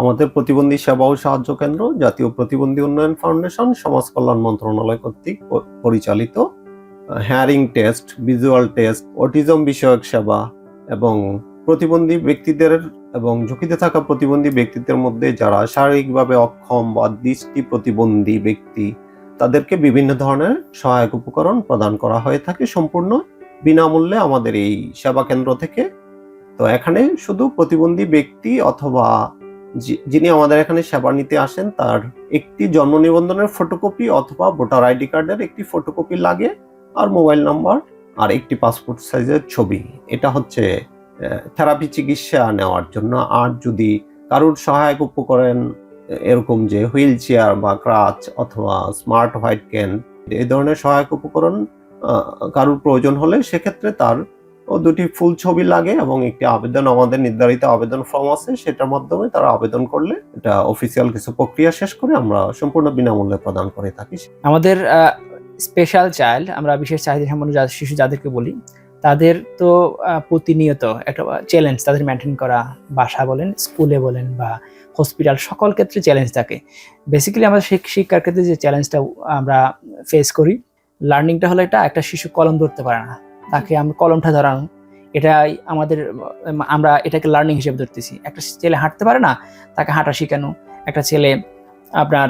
আমাদের প্রতিবন্ধী সেবা ও সাহায্য কেন্দ্র, জাতীয় প্রতিবন্ধী উন্নয়ন ফাউন্ডেশন, সমাজ কল্যাণ মন্ত্রণালয় কর্তৃক পরিচালিত hearing test visual test autism বিষয়ক সেবা এবং প্রতিবন্ধী ব্যক্তিদের এবং ঝুঁকিতে থাকা প্রতিবন্ধী ব্যক্তিদের মধ্যে যারা শারীরিকভাবে অক্ষম বা দৃষ্টি প্রতিবন্ধী ব্যক্তি, তাদেরকে বিভিন্ন ধরনের সহায়ক উপকরণ প্রদান করা হয়ে থাকে সম্পূর্ণ বিনামূল্যে আমাদের এই সেবা কেন্দ্র থেকে। তো এখানে শুধু প্রতিবন্ধী ব্যক্তি অথবা যিনি আমাদের এখানে সেবা নিতে আসেন, তার একটি জন্ম নিবন্ধনের ফটোকপি অথবা ভোটার আইডি কার্ডের একটি ফটোকপি লাগে, আর মোবাইল নাম্বার আর একটি পাসপোর্ট সাইজের ছবি। এটা হচ্ছে থেরাপি চিকিৎসা নেওয়ার জন্য। আর যদি কারোর সহায়ক উপকরণ এরকম যে হুইল চেয়ার বা ক্রাচ অথবা স্মার্ট হোয়াইট ক্যান এই ধরনের সহায়ক উপকরণ কারোর প্রয়োজন হলে সেক্ষেত্রে তার দুটি ফুল ছবি লাগে এবং একটি আবেদন, আমাদের নির্ধারিত আবেদন ফর্ম আছে, সেটার মাধ্যমে তারা আবেদন করলে এটা অফিসিয়াল কিছু প্রক্রিয়া শেষ করে আমরা সম্পূর্ণ বিনামূল্যে প্রদান করে থাকি। আমাদের স্পেশাল চাইল্ড আমরা বিশেষ চাহিদা সম্পন্ন শিশু যাদেরকে বলি, তাদের তো প্রতিনিয়ত একটা চ্যালেঞ্জ তাদের মেনটেন করা, বাসা বলেন স্কুলে বলেন বা হসপিটাল সকল ক্ষেত্রে চ্যালেঞ্জ থাকে। বেসিক্যালি আমাদের শিক- শিক্ষার ক্ষেত্রে যে চ্যালেঞ্জটা আমরা ফেস করি লার্নিংটা হলো এটা একটা শিশু কলম ধরতে পারে না। তাকে আমরা কলমটা ধরানো এটাই আমাদের, আমরা এটাকে লার্নিং হিসেবে ধরতেছি। একটা ছেলে হাঁটতে পারে না, তাকে হাঁটা শেখানো। একটা ছেলে আপনার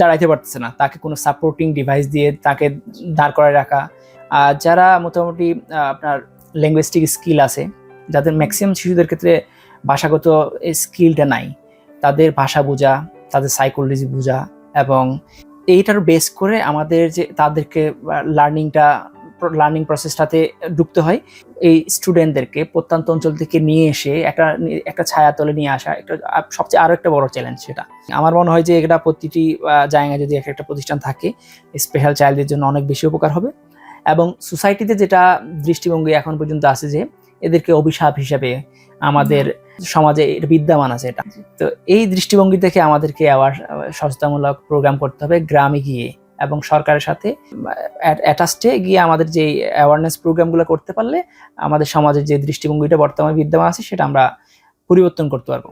দাঁড়াইতে পারতেছে না, তাকে কোনো সাপোর্টিং ডিভাইস দিয়ে তাকে দাঁড় করায় রাখা। আর যারা মোটামুটি আপনার ল্যাঙ্গুয়েস্টিক স্কিল আছে, যাদের ম্যাক্সিমাম শিশুদের ক্ষেত্রে ভাষাগত স্কিলটা নাই, তাদের ভাষা বোঝা, তাদের সাইকোলজি বোঝা এবং এইটার বেস করে আমাদের যে তাদেরকে লার্নিংটা লার্নিং প্রসেসটাতে ঢুকতে হয়। এই স্টুডেন্টদেরকে প্রত্যন্ত অঞ্চল থেকে নিয়ে এসে একটা একটা ছায়াতলে নিয়ে আসা একটা, সবচেয়ে আরও একটা বড় চ্যালেঞ্জ সেটা। আমার মনে হয় যে এটা প্রতিটি জায়গায় যদি একটা প্রতিষ্ঠান থাকে স্পেশাল চাইল্ডদের জন্য অনেক বেশি উপকার হবে। এবং সোসাইটিতে যেটা দৃষ্টিভঙ্গি এখন পর্যন্ত আছে যে এদেরকে অভিশাপ হিসাবে আমাদের সমাজে এটা বিদ্যমান আছে এটা। তো এই দৃষ্টিভঙ্গি থেকে আমাদেরকে আবার সচেতনমূলক প্রোগ্রাম করতে হবে গ্রামে গিয়ে এবং সরকারের সাথে অ্যাটাস্টে গিয়ে আমাদের যে অ্যাওয়ারনেস প্রোগ্রামগুলো করতে পারলে আমাদের সমাজের যে দৃষ্টিভঙ্গিটা বর্তমানে বিদ্যমান আছে সেটা আমরা পরিবর্তন করতে পারব।